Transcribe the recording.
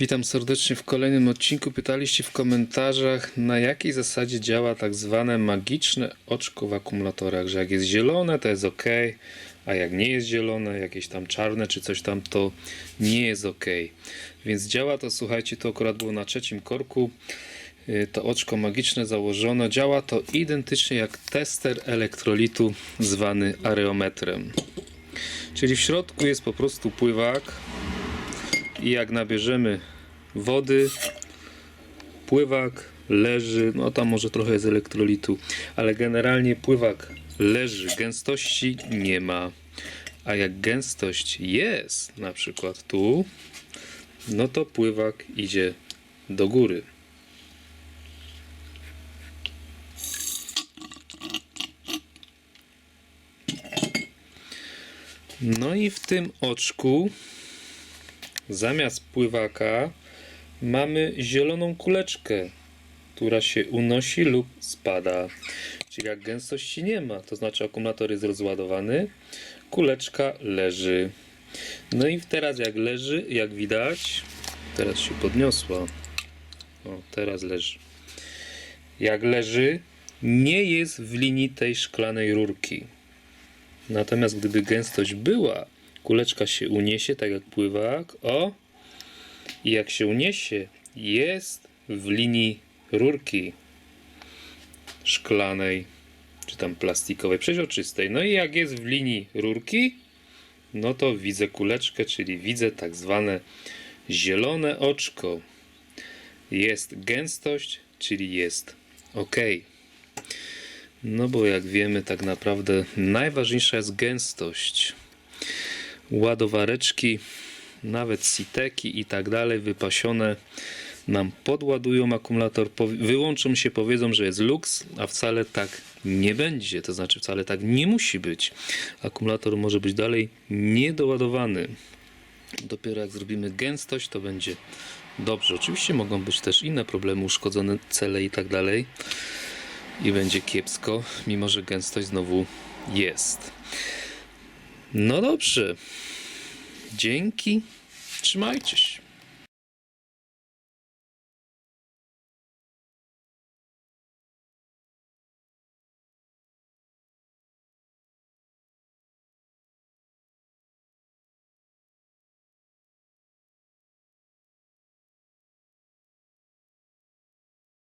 Witam serdecznie w kolejnym odcinku. Pytaliście w komentarzach, na jakiej zasadzie działa tak zwane magiczne oczko w akumulatorach, że jak jest zielone, to jest ok, a jak nie jest zielone, jakieś tam czarne czy coś tam, to nie jest ok. Więc działa to, słuchajcie, to akurat było na trzecim korku. Y, To oczko magiczne założono. Działa to identycznie jak tester elektrolitu zwany areometrem. Czyli w środku jest po prostu pływak, i jak nabierzemy wody, pływak leży, no tam może trochę jest elektrolitu, ale generalnie pływak leży, gęstości nie ma. A jak gęstość jest, na przykład tu, no to pływak idzie do góry. No i w tym oczku zamiast pływaka mamy zieloną kuleczkę, która się unosi lub spada. Czyli jak gęstości nie ma, to znaczy akumulator jest rozładowany, kuleczka leży. No i teraz jak leży, jak widać, teraz się podniosła. O, teraz leży. Jak leży, nie jest w linii tej szklanej rurki. Natomiast gdyby gęstość była, kuleczka się uniesie, tak jak pływak, o, i jak się uniesie, jest w linii rurki szklanej, czy tam plastikowej, przeźroczystej. No i jak jest w linii rurki, no to widzę kuleczkę, czyli widzę tak zwane zielone oczko. Jest gęstość, czyli jest ok. No bo jak wiemy, tak naprawdę najważniejsza jest gęstość. Ładowareczki, nawet siteki i tak dalej, wypasione nam podładują akumulator, wyłączą się, powiedzą, że jest luks, a wcale tak nie będzie. To znaczy, wcale tak nie musi być. Akumulator może być dalej niedoładowany. Dopiero jak zrobimy gęstość, to będzie dobrze. Oczywiście mogą być też inne problemy, uszkodzone cele i tak dalej i będzie kiepsko, mimo że gęstość znowu jest. No dobrze. Dzięki. Trzymajcie się.